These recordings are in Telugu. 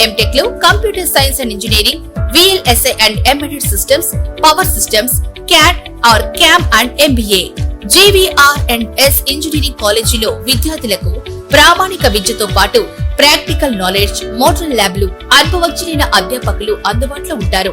ఎంటెక్లో computer science and engineering VLSI and embedded systems power systems CAD or CAM and MBA JVR and S engineering కాలేజీలో విద్యార్థులకు ప్రామాణిక విద్యతో పాటు ప్రాక్టికల్ నాలెడ్జ్ మోడల్ ల్యాబ్లు అనుభవజ్ఞులైన అధ్యాపకులు అందుబాటులో ఉంటారు.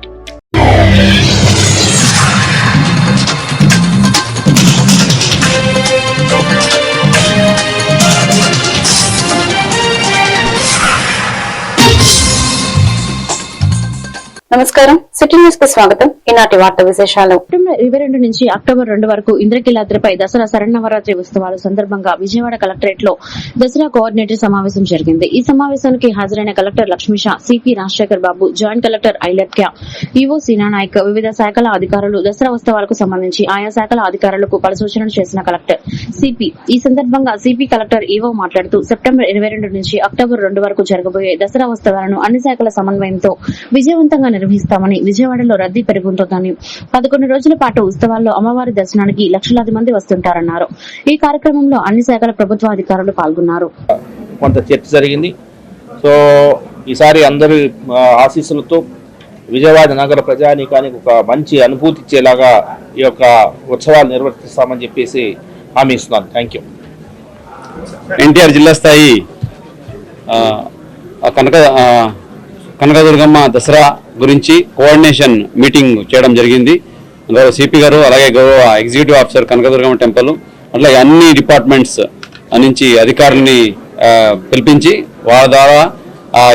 నమస్కారం. సిటీ న్యూస్కు స్వాగతం. ఈనాటి వార్త విశేషాలు. సెప్టెంబర్ ఇరవై రెండు నుంచి అక్టోబర్ రెండు వరకు ఇంద్రకీలాద్రిపై దసరా శరణవరాత్రి ఉత్సవాల సందర్భంగా విజయవాడ కలెక్టరేట్లో దసరా కోఆర్డినేటర్ సమావేశం జరిగింది. ఈ సమావేశానికి హాజరైన collector Lakshmisha CP Rajasekhar Babu joint collector Ailakya EO Seenanayak వివిధ శాఖల అధికారులు దసరా ఉత్సవాలకు సంబంధించి ఆయా శాఖల అధికారులకు పలు సూచనలు చేసిన కలెక్టర్ సిపి. ఈ సందర్భంగా సిపి కలెక్టర్ ఈవో మాట్లాడుతూ సెప్టెంబర్ ఇరవై రెండు నుంచి అక్టోబర్ రెండు వరకు జరగబోయే దసరా ఉత్సవాలను అన్ని శాఖల సమన్వయంతో విజయవంతంగా నిర్వహిస్తామని విజయవాడలో రద్దీ పెరుగుతుందని పదకొండు రోజుల పాటు ఉత్సవాల్లో అమ్మవారి దర్శనానికి లక్షలాది మంది వస్తుంటారన్నారు. ఈ కార్యక్రమంలో అన్ని శాఖల ప్రభుత్వ అధికారులు పాల్గొన్నారు. కొంత చర్చ జరిగింది. సో ఈసారి అందరి ఆశీస్సులతో విజయవాడ నగర ప్రజానీకానికి ఒక మంచి అనుభూతి ఇచ్చేలాగా ఈ యొక్క ఉత్సవాలు నిర్వర్తిస్తామని చెప్పేసి హామీ ఇస్తున్నాను. థ్యాంక్ యూ ఎన్టీఆర్ జిల్లా స్థాయి కనక కనకదుర్గమ్మ దసరా గురించి కోఆర్డినేషన్ మీటింగ్ చేయడం జరిగింది. గౌరవ సిపి గారు అలాగే గౌరవ ఎగ్జిక్యూటివ్ ఆఫీసర్ కనకదుర్గమ్మ టెంపుల్ అట్లాగే అన్ని డిపార్ట్మెంట్స్ నుంచి అధికారుల్ని పిలిపించి వాళ్ళ ద్వారా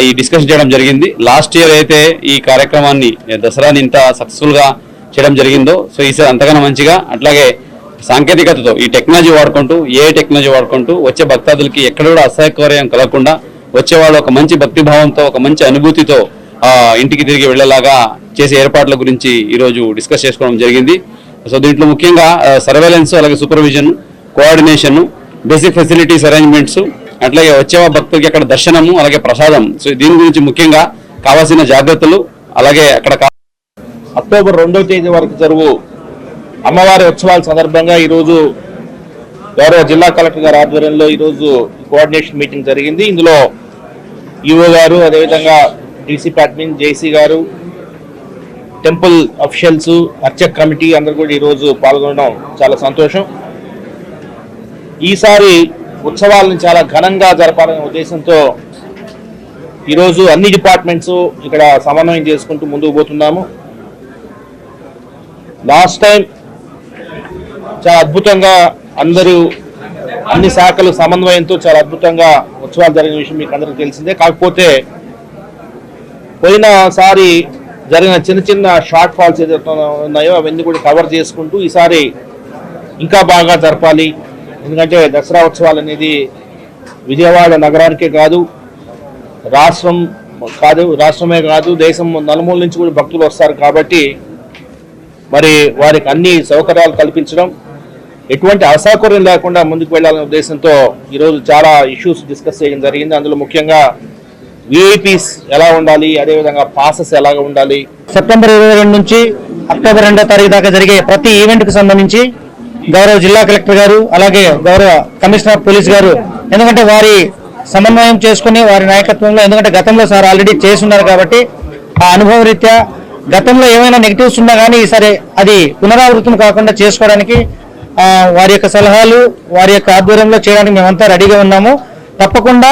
ఈ డిస్కషన్ చేయడం జరిగింది. లాస్ట్ ఇయర్ అయితే ఈ కార్యక్రమాన్ని దసరాని ఇంత సక్సెస్ఫుల్గా చేయడం జరిగిందో సో ఈసారి అంతకన్నా మంచిగా అట్లాగే సాంకేతికతతో ఈ టెక్నాలజీ వాడుకుంటూ ఏ టెక్నాలజీ వాడుకుంటూ వచ్చే భక్తాదులకి ఎక్కడ కూడా అసౌకర్యం కలగకుండా వచ్చేవాళ్ళు ఒక మంచి భక్తిభావంతో ఒక మంచి అనుభూతితో ఇంటికి తిరిగి వెళ్ళేలాగా చేసే ఏర్పాట్ల గురించి ఈరోజు డిస్కస్ చేసుకోవడం జరిగింది. సో దీంట్లో ముఖ్యంగా సర్వేలెన్స్ అలాగే supervision coordination basic facilities arrangements అట్లాగే వచ్చే భక్తులకి అక్కడ దర్శనము అలాగే ప్రసాదం. సో దీని గురించి ముఖ్యంగా కావాల్సిన జాగ్రత్తలు అలాగే అక్కడ అక్టోబర్ రెండవ తేదీ వరకు జరుగు అమ్మవారి ఉత్సవాల సందర్భంగా ఈరోజు గౌరవ జిల్లా కలెక్టర్ గారి ఆధ్వర్యంలో ఈరోజు కోఆర్డినేషన్ మీటింగ్ జరిగింది. ఇందులో ఈవో గారు అదేవిధంగా డీసీపీ అడ్మిన్ జేసీ గారు టెంపుల్ అఫీషియల్స్ అర్చక్ కమిటీ అందరు కూడా ఈరోజు పాల్గొనడం చాలా సంతోషం. ఈసారి ఉత్సవాలను చాలా ఘనంగా జరపాలనే ఉద్దేశంతో ఈరోజు అన్ని డిపార్ట్మెంట్స్ ఇక్కడ సమన్వయం చేసుకుంటూ ముందుకు పోతున్నాము. లాస్ట్ టైం చాలా అద్భుతంగా అందరూ అన్ని శాఖలు సమన్వయంతో చాలా అద్భుతంగా ఉత్సవాలు జరిగిన విషయం మీకు అందరికీ తెలిసిందే. కాకపోతే పోయినసారి జరిగిన చిన్న చిన్న షార్ట్ ఫాల్స్ ఏదైతే ఉన్నాయో అవన్నీ కూడా కవర్ చేసుకుంటూ ఈసారి ఇంకా బాగా జరపాలి. ఎందుకంటే దసరా ఉత్సవాలు అనేది విజయవాడ నగరానికే కాదు రాష్ట్రం కాదు రాష్ట్రమే కాదు దేశం నలుమూల నుంచి కూడా భక్తులు వస్తారు కాబట్టి మరి వారికి అన్ని సౌకర్యాలు కల్పించడం ఎటువంటి అసౌకర్యం లేకుండా ముందుకు వెళ్ళాలనే ఉద్దేశంతో ఈరోజు చాలా ఇష్యూస్ డిస్కస్ చేయడం జరిగింది. అందులో ముఖ్యంగా విఐపీస్ ఎలా ఉండాలి అదేవిధంగా పాసెస్ ఎలాగ ఉండాలి? సెప్టెంబర్ ఇరవై రెండు నుంచి అక్టోబర్ రెండో తారీఖు దాకా జరిగే ప్రతి ఈవెంట్కు సంబంధించి గౌరవ జిల్లా కలెక్టర్ గారు అలాగే గౌరవ కమిషనర్ పోలీస్ గారు ఎందుకంటే వారి సమన్వయం చేసుకుని వారి నాయకత్వంలో ఎందుకంటే గతంలో సార్ ఆల్రెడీ చేసి ఉన్నారు కాబట్టి ఆ అనుభవ రీత్యా గతంలో ఏమైనా నెగిటివ్స్ ఉన్నా కానీ ఈసారి అది పునరావృతం కాకుండా చేసుకోవడానికి వారి యొక్క సలహాలు వారి యొక్క ఆధ్వర్యంలో చేయడానికి మేమంతా రెడీగా ఉన్నాము. తప్పకుండా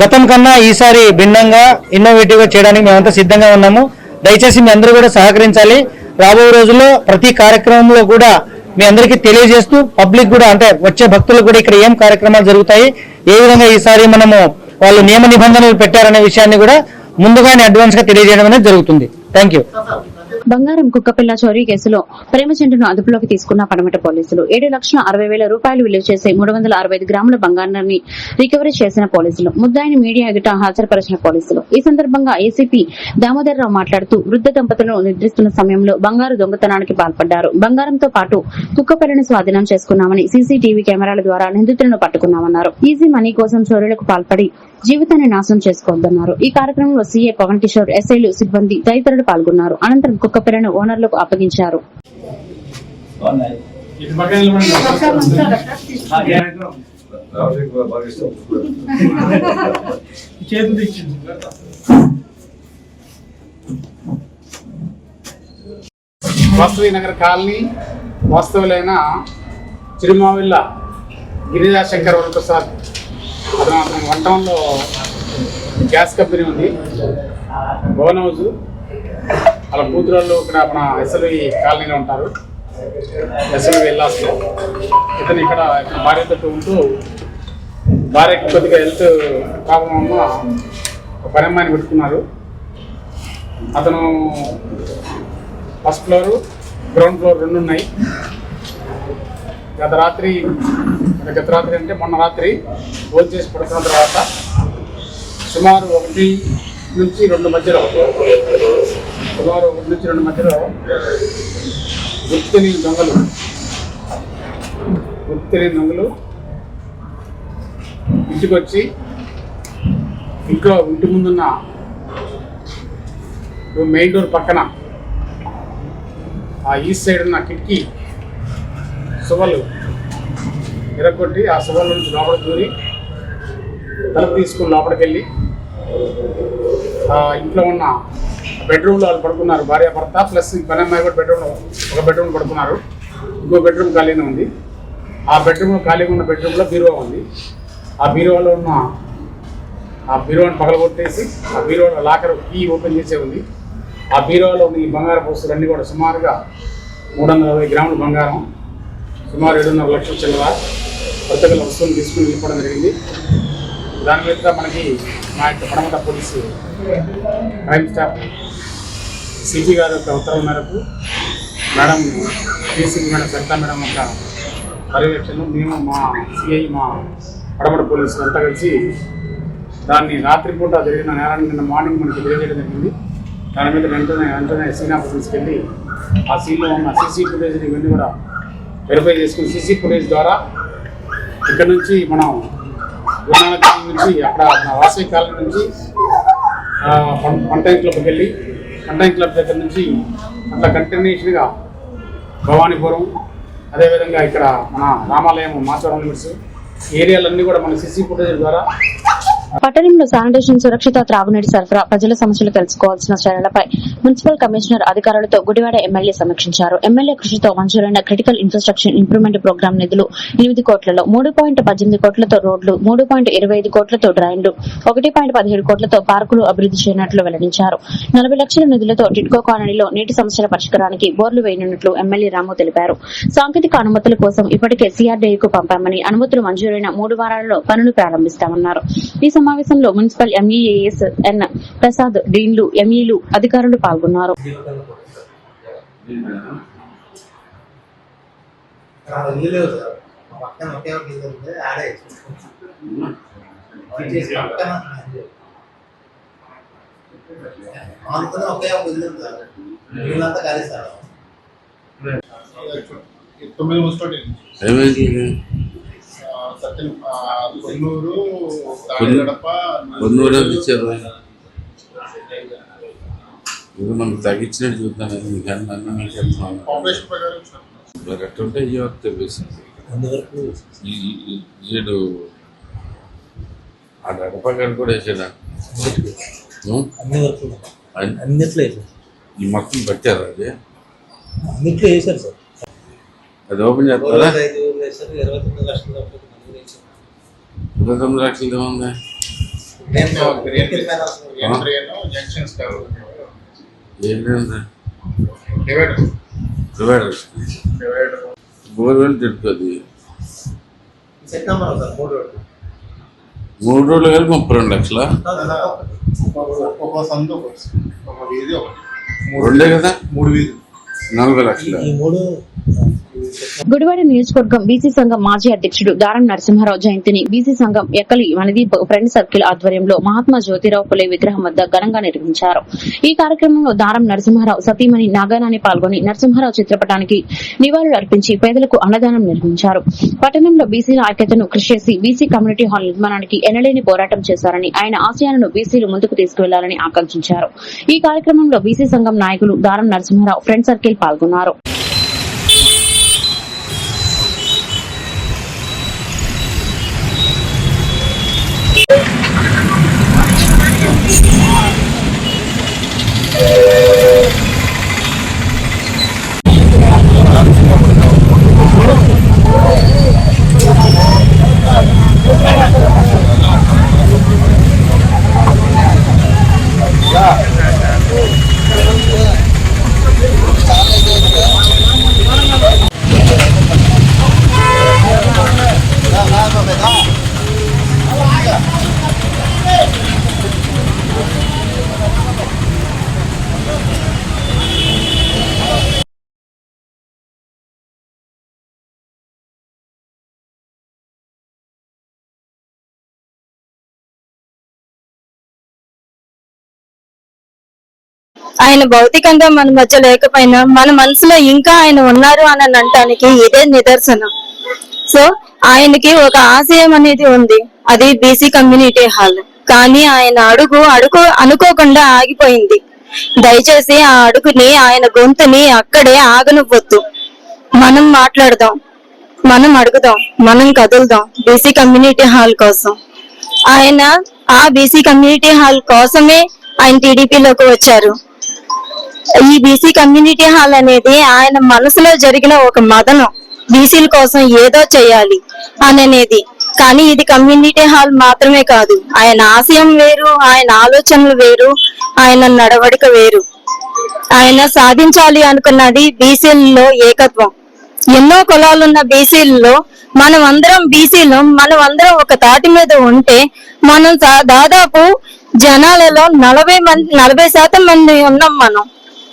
గతం కన్నా ఈసారి భిన్నంగా ఇన్నోవేటివ్గా చేయడానికి మేమంతా సిద్ధంగా ఉన్నాము. దయచేసి మీ అందరూ కూడా సహకరించాలి. రాబోయే రోజుల్లో ప్రతి కార్యక్రమంలో కూడా మీ అందరికీ తెలియజేస్తూ పబ్లిక్ కూడా అంటే వచ్చే భక్తులకు కూడా ఇక్కడ ఏం కార్యక్రమాలు జరుగుతాయి ఏ విధంగా ఈసారి మనము వాళ్ళు నియమ నిబంధనలు పెట్టారనే విషయాన్ని కూడా ముందుగానే అడ్వాన్స్గా తెలియజేయడం అనేది జరుగుతుంది. థ్యాంక్ యూ బంగారం కుక్కపిల్ల చోరీ కేసులో ప్రేమచంద్రను అదుపులోకి తీసుకున్న పడమట పోలీసులు. ఏడు లక్షల అరవై వేల రూపాయలు విలువ చేసే మూడు వందల అరవై ఐదు గ్రాముల బంగారాన్ని రికవరీ చేసిన పోలీసులు. ముద్దాయిని మీడియా ఎదుట హాజరుపరిచిన పోలీసులు. ఈ సందర్భంగా ఏసీపీ దామోదర్ రావు మాట్లాడుతూ వృద్ధ దంపతులను నిద్రిస్తున్న సమయంలో బంగారు దొంగతనానికి పాల్పడ్డారు. బంగారంతో పాటు కుక్కపిల్లను స్వాధీనం చేసుకున్నామని సీసీటీవీ కెమెరాల ద్వారా నిందితులను పట్టుకున్నామన్నారు. ఈజీ మనీ కోసం చోరీలకు పాల్పడి జీవితాన్ని నాశనం చేసుకోవద్దన్నారు. ఈ కార్యక్రమంలో సీఏ పవన్ కిషోర్ ఎస్ఐలు సిబ్బంది తదితరులు పాల్గొన్నారు. అనంతరం కుక్కపిల్లను ఓనర్లకు అప్పగించారు. వాస్తవి నగర్ కాలనీ వాస్తవులైన చిరుమావిళ్ళ గిరిజాశంకర్ వరప్రసాద్ వన్ టౌన్లో గ్యాస్ కంపెనీ ఉంది. భవన్ హౌస్. వాళ్ళ కూతురాళ్ళు ఇక్కడ మన ఎస్ఎల్వి కాలనీలో ఉంటారు. ఎస్ఎల్వి వెళ్ళాస్లో ఇతను ఇక్కడ భార్య భార్యతో ఉంటూ భార్యకి కొద్దిగా హెల్త్ ప్రాబ్లం వల్ల ఒక పని అమ్మాయిని పెట్టుకున్నారు అతను ఫస్ట్ ఫ్లోర్ గ్రౌండ్ ఫ్లోర్ రెండు ఉన్నాయి గత రాత్రి గత రాత్రి అంటే మొన్న రాత్రి భోజనం చేసి పడుకున్న తర్వాత సుమారు ఒకటి నుంచి రెండు మధ్యలో సుమారు ఒకటి నుంచి రెండు మధ్యలో గుర్తు తెలియని దొంగలు గుర్తు తెలియని దొంగలు ఇంటికి వచ్చి ఇంట్లో ఇంటి ముందున్న మెయిన్ డోర్ పక్కన ఆ ఈస్ట్ సైడ్ ఉన్న కిటికీ సువలు ఇరగొట్టి ఆ సువల నుంచి లోపల దూరి తలుపు తీసుకుని లోపలికి వెళ్ళి ఇంట్లో ఉన్న బెడ్రూమ్లో వాళ్ళు పడుకున్నారు. భార్య భర్త ప్లస్ పని అమ్మాయి కూడా బెడ్రూమ్లో ఒక బెడ్రూమ్ పడుకున్నారు. ఇంకో బెడ్రూమ్ ఖాళీగా ఉంది. ఆ బెడ్రూమ్లో ఖాళీగా ఉన్న బెడ్రూమ్లో బీరువా ఉంది. ఆ బీరువాలో ఉన్న ఆ బీరువాని పగలగొట్టేసి ఆ బీరువాలో లాకర్ కీ ఓపెన్ చేసే ఉంది. ఆ బీరువాలో ఉన్న ఈ బంగారు వస్తువులన్నీ కూడా సుమారుగా మూడు వందల అరవై గ్రాముల బంగారం. సుమారు ఏడున్నర లక్షల చిల్లర వర్తకుల వస్తువులు తీసుకుని వెళ్ళిపోవడం జరిగింది. దాని మీద మనకి మా యొక్క పడమట పోలీసు క్రైమ్ స్టాఫ్ సిపి గారి యొక్క ఉత్తర్వుల మేరకు madam DCP madam Saritha madam యొక్క పర్యవేక్షణ మేము మా సిఐ మా పడమట పోలీసులు అంతా కలిసి దాన్ని రాత్రిపూట జరిగిన నేరాన్ని నిన్న మార్నింగ్ మనకి తెలియజేయడం జరిగింది. దాని మీద వెంటనే వెంటనే సీన్ ఆఫీస్ తీసుకెళ్ళి ఆ సీన్లో ఉన్న సీసీ ఫుటేజ్ని ఇవన్నీ కూడా వెరిఫై చేసుకుని సీసీ ఫుటేజ్ ద్వారా ఇక్కడ నుంచి మనం గురునానక్ నుంచి అక్కడ మన వాసవి కాలనీ నుంచి పంటైన్ క్లబ్కి వెళ్ళి పంటైన్ క్లబ్ దగ్గర నుంచి అట్లా కంటిన్యూషన్గా భవానీపురం అదేవిధంగా ఇక్కడ మన రామాలయం మాచవరం లిమిట్స్ ఏరియాలన్నీ కూడా మన సీసీ ఫుటేజ్ ద్వారా పట్టణంలో శానిటేషన్ సురక్షిత త్రాగునీటి సరఫరా ప్రజల సమస్యలు తెలుసుకోవాల్సిన చర్యలపై మున్సిపల్ కమిషనర్ అధికారులతో గుడివాడ ఎమ్మెల్యే సమీక్షించారు. ఎమ్మెల్యే కృషితో మంజూరైన క్రిటికల్ ఇన్ఫ్రాస్ట్రక్చర్ ఇంప్రూవ్మెంట్ ప్రోగ్రాం నిధులు ఎనిమిది కోట్లలో మూడు పాయింట్ పద్దెనిమిది కోట్లతో రోడ్లు మూడు పాయింట్ ఇరవై ఐదు కోట్లతో డ్రైన్లు ఒకటి పాయింట్ పదిహేడు కోట్లతో పార్కులు అభివృద్ధి చేయనున్నట్లు వెల్లడించారు. నలభై లక్షల నిధులతో టిడ్కో కాలనీలో నీటి సమస్యల పరిష్కారానికి బోర్లు వేయనున్నట్లు ఎమ్మెల్యే రాము తెలిపారు. సాంకేతిక అనుమతుల కోసం ఇప్పటికే సీఆర్డీఏకు పంపామని అనుమతులు మంజూరైన మూడు వారాలలో పనులు ప్రారంభిస్తామన్నారు. ఈ సమావేశంలో మున్సిపల్ ఎంఈఏఎస్ ఎన్ ప్రసాద్ డీన్లు ఎంఈలు అధికారులు పాల్గొన్నారు. ఏమైంది? కొన్నూరు ఇచ్చారు ఇది మనకు తగ్గించినట్టు చూద్దాం. మీకు అన్న మీకు ఇచ్చారు. మరి ఎట్టుంటే ఈ వరకు తెలిసింది వీడు ఆ గడపగాడు కూడా వేసాడా? అన్నిట్లో ఈ మొత్తం పెట్టారు అది? అన్నిట్లో వేసారు సార్. అది ఓపెన్ చేస్తారా? ఇరవై తొమ్మిది లక్షల ఇరవై తొమ్మిది లక్షలు ఏముంది so green green train junctions కావాలి ఏంటంటే డివైడర్ డివైడర్ డివైడర్ మూడు వేలు తిడుతుంది మూడు రోజులు కలిపి ముప్పై రెండు లక్షల? రెండే కదా? మూడు నలభై లక్షలు గుడివాడ నియోజకవర్గం బీసీ సంఘం మాజీ అధ్యక్షుడు దారం నరసింహారావు జయంతిని బీసీ సంఘం ఎక్కలి వనదీప్ ఫ్రెండ్ సర్కిల్ ఆధ్వర్యంలో మహాత్మా జ్యోతిరావు పులే విగ్రహం వద్ద ఘనంగా నిర్వహించారు. ఈ కార్యక్రమంలో దారం నరసింహారావు సతీమణి నాగానాని పాల్గొని నరసింహారావు చిత్రపటానికి నివాళులు అర్పించి పేదలకు అన్నదానం నిర్వహించారు. పట్టణంలో బీసీల ఐక్యతను కృషి చేసి బీసీ కమ్యూనిటీ హాల్ నిర్మాణానికి ఎనలేని పోరాటం చేశారని ఆయన ఆశయాలను బీసీలు ముందుకు తీసుకువెళ్ళాలని ఆకాంక్షించారు. ఈ కార్యక్రమంలో బీసీ సంఘం నాయకులు దారం నరసింహారావు ఫ్రెండ్ సర్కిల్ పాల్గొన్నారు. ఆయన భౌతికంగా మన మధ్య లేకపోయినా మన మనసులో ఇంకా ఆయన ఉన్నారు అని అనటానికి ఇదే నిదర్శనం. సో ఆయనకి ఒక ఆశయం అనేది ఉంది. అది బీసీ కమ్యూనిటీ హాల్ కానీ ఆయన అడుగు అడుగు అనుకోకుండా ఆగిపోయింది. దయచేసి ఆ అడుగుని ఆయన గొంతుని అక్కడే ఆగనివ్వద్దు. మనం మాట్లాడదాం. మనం అడుగుదాం. మనం కదులుదాం బీసీ కమ్యూనిటీ హాల్ కోసం. ఆయన ఆ బీసీ కమ్యూనిటీ హాల్ కోసమే ఆయన టీడీపీలోకి వచ్చారు. ఈ బీసీ కమ్యూనిటీ హాల్ అనేది ఆయన మనసులో జరిగిన ఒక మదనం. బీసీల కోసం ఏదో చేయాలి అని అనేది కానీ ఇది కమ్యూనిటీ హాల్ మాత్రమే కాదు. ఆయన ఆశయం వేరు ఆయన ఆలోచనలు వేరు ఆయన నడవడిక వేరు. ఆయన సాధించాలి అనుకున్నది బీసీలలో ఏకత్వం. ఎన్నో కులాలున్న బీసీలలో మనం అందరం బీసీలు మనం అందరం ఒక తాటి మీద ఉంటే మనం దాదాపు జనాలలో నలభై మంది నలభై శాతం మంది ఉన్నాం మనం.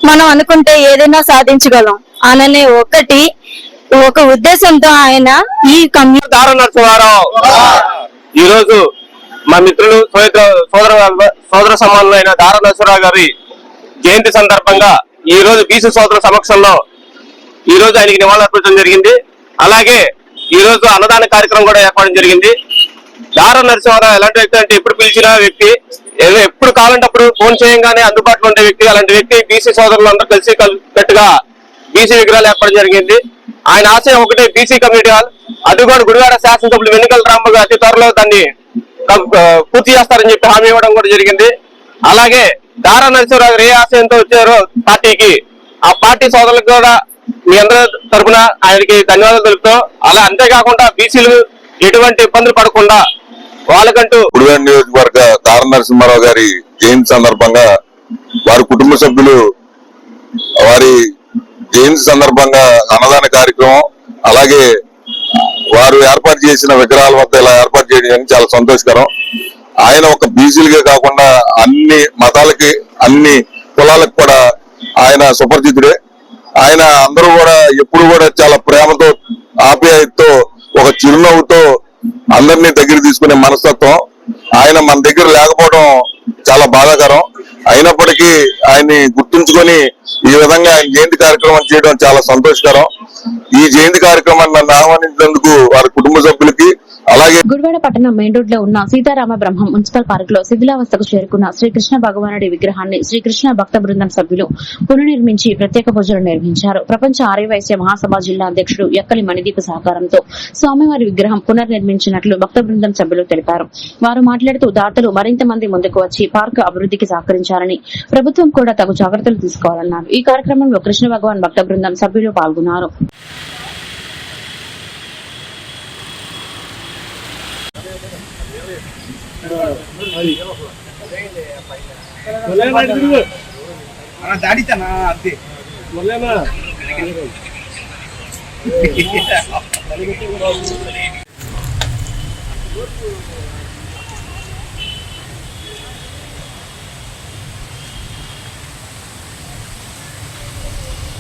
మనం అనుకుంటే ఏదైనా సాధించగలం. అననే ఒకటి ఒక ఉద్దేశంతో ఆయన ఈ కమ్యూ ఈ రోజు మా మిత్రులు సోదర సోదర సమానులైన దార గారి జయంతి సందర్భంగా ఈ రోజు బీసీ సోదరుల సమక్షంలో ఈ రోజు ఆయనకి నివాళులర్పించడం జరిగింది. అలాగే ఈ రోజు అన్నదాన కార్యక్రమం కూడా ఏర్పడడం జరిగింది. దార నరసింహారావు ఎలాంటి వ్యక్తి అంటే ఎప్పుడు పిలిచిన వ్యక్తి ఏదో ఎప్పుడు కావాలంటే అప్పుడు ఫోన్ చేయంగానే అందుబాటులో ఉండే వ్యక్తి అలాంటి వ్యక్తి బీసీ సోదరులు అందరూ కలిసి కట్టుగా బీసీ విగ్రహాలు ఏర్పడడం జరిగింది. ఆయన ఆశయం ఒకటే బీసీ కమ్యూనిటీ హాల్ అది కూడా గుడివాడ శాసనసభ్యులు వెనుకల రాంబాబు అతి త్వరలో దాన్ని పూర్తి చేస్తారని చెప్పి హామీ ఇవ్వడం కూడా జరిగింది. అలాగే దారా నరసింహరావు గారు ఏ ఆశయంతో వచ్చారో పార్టీకి ఆ పార్టీ సోదరులకు కూడా మీ అందరి తరపున ఆయనకి ధన్యవాదాలు తెలుపుతూ అలా అంతేకాకుండా బీసీలు ఎటువంటి ఇబ్బందులు పడకుండా వాళ్ళకంటూ గుడివాడ నియోజకవర్గ తార నరసింహారావు గారి జయంతి సందర్భంగా వారి కుటుంబ సభ్యులు వారి జయంతి సందర్భంగా అన్నదాన కార్యక్రమం అలాగే వారు ఏర్పాటు చేసిన విగ్రహాల వద్ద ఇలా ఏర్పాటు చేయడం చాలా సంతోషకరం. ఆయన ఒక బీసీలుగా కాకుండా అన్ని మతాలకి అన్ని కులాలకు కూడా ఆయన సుపరిచితుడే. ఆయన అందరూ కూడా ఎప్పుడు కూడా చాలా ప్రేమతో ఆప్యాయతతో ఒక చిరునవ్వుతో అందరినీ దగ్గర తీసుకునే మనస్తత్వం ఆయన మన దగ్గర లేకపోవడం చాలా బాధాకరం. అయినప్పటికీ ఆయన్ని గుర్తుంచుకొని ఈ విధంగా ఆయన జయంతి కార్యక్రమం చేయడం చాలా సంతోషకరం. ఈ జయంతి కార్యక్రమాన్ని నన్ను ఆహ్వానించినందుకు వారి కుటుంబ సభ్యులకి అలాగే గుడివాడ పట్టణం మెయిన్ రోడ్లో ఉన్న సీతారామ బ్రహ్మం మున్సిపల్ పార్క్లో శిథిలావస్థకు చేరుకున్న శ్రీకృష్ణ భగవానుడి విగ్రహాన్ని శ్రీకృష్ణ భక్త బృందం సభ్యులు పునర్నిర్మించి ప్రత్యేక పూజలు నిర్వహించారు. ప్రపంచ ఆర్యవైశ్య మహాసభ జిల్లా అధ్యక్షుడు ఎక్కలి మణిదీప్ సహకారంతో స్వామివారి విగ్రహం పునర్నిర్మించినట్లు భక్త బృందం సభ్యులు తెలిపారు. వారు మాట్లాడుతూ దాతలు మరింత మంది ముందుకు వచ్చి పార్క్ అభివృద్ధికి సహకరించారని ప్రభుత్వం కూడా తగు జాగ్రత్తలు తీసుకోవాలన్నారు. ఈ కార్యక్రమంలో కృష్ణ భగవాన్ భక్త బృందం సభ్యులు పాల్గొన్నారు. దాడితానా అంతే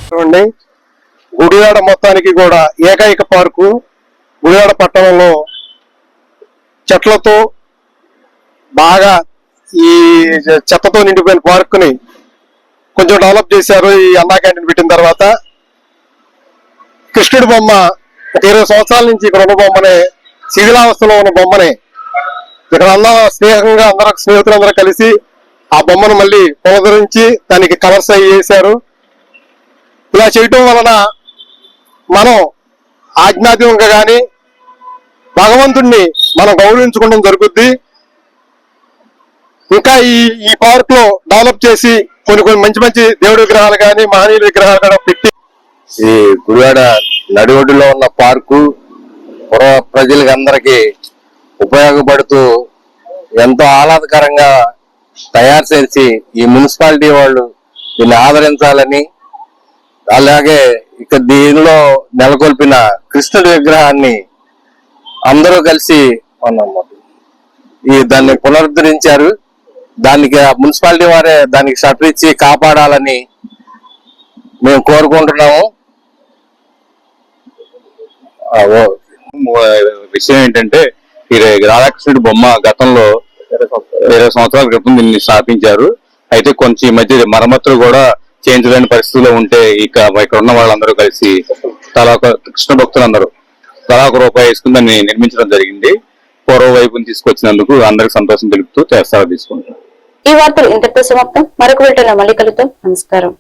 చూడండి. గుడివాడ మొత్తానికి కూడా ఏకైక పార్కు గుడివాడ పట్టణంలో చెట్లతో బాగా ఈ చెత్తతో నిండిపోయిన పార్క్ని కొంచెం డెవలప్ చేశారు ఈ అన్నా క్యాంటీన్ పెట్టిన తర్వాత. కృష్ణుడి బొమ్మ ఒక ఇరవై సంవత్సరాల నుంచి ఇక్కడ ఉన్న బొమ్మనే శిథిలావస్థలో ఉన్న బొమ్మనే ఇక్కడ అందరూ స్నేహంగా అందరూ స్నేహితులందరూ కలిసి ఆ బొమ్మను మళ్ళీ పునరుద్ధరించి దానికి కలర్స్ అయ్యి వేశారు. ఇలా చేయటం వలన మనం ఆజ్ఞాత్మకంగా కానీ భగవంతుణ్ణి మనం గౌరవించుకోవడం జరుగుద్ది. ఇంకా ఈ ఈ పార్క్లో డెవలప్ చేసి కొన్ని కొన్ని మంచి మంచి దేవుడి విగ్రహాలు కానీ మహనీయుల విగ్రహాలు కూడా పెట్టి ఈ గుడివాడ నడివడ్డులో ఉన్న పార్కు పుర ప్రజలకి అందరికి ఉపయోగపడుతూ ఎంతో ఆహ్లాదకరంగా తయారు చేసి ఈ మున్సిపాలిటీ వాళ్ళు దీన్ని ఆదరించాలని అలాగే ఇక దీనిలో నెలకొల్పిన కృష్ణుడి విగ్రహాన్ని అందరూ కలిసి ఉన్నాం ఈ దాన్ని పునరుద్ధరించారు. దానికి ఆ మున్సిపాలిటీ వారే దానికి షటర్ ఇచ్చి కాపాడాలని మేము కోరుకుంటున్నాము. విషయం ఏంటంటే ఈ రాధాకృష్ణుడి బొమ్మ గతంలో ఇరవై సంవత్సరాల క్రితం దీన్ని స్థాపించారు. అయితే కొంచెం ఈ మధ్య మరమ్మతులు కూడా చేయించలేని పరిస్థితిలో ఉంటే ఇక ఇక్కడ ఉన్న వాళ్ళందరూ కలిసి తలా ఒక కృష్ణ భక్తులందరూ తలా ఒక రూపాయి వేసుకుని దాన్ని నిర్మించడం జరిగింది. పూర్వ వైపుని తీసుకొచ్చినందుకు అందరికి సంతోషం తెలుపుతూ చేస్తారా తీసుకుంటాం ఈ వార్తలు ఇంతటితో సమాప్తం. మరొక వీటిలో మళ్ళీ కలుద్దాం. నమస్కారం.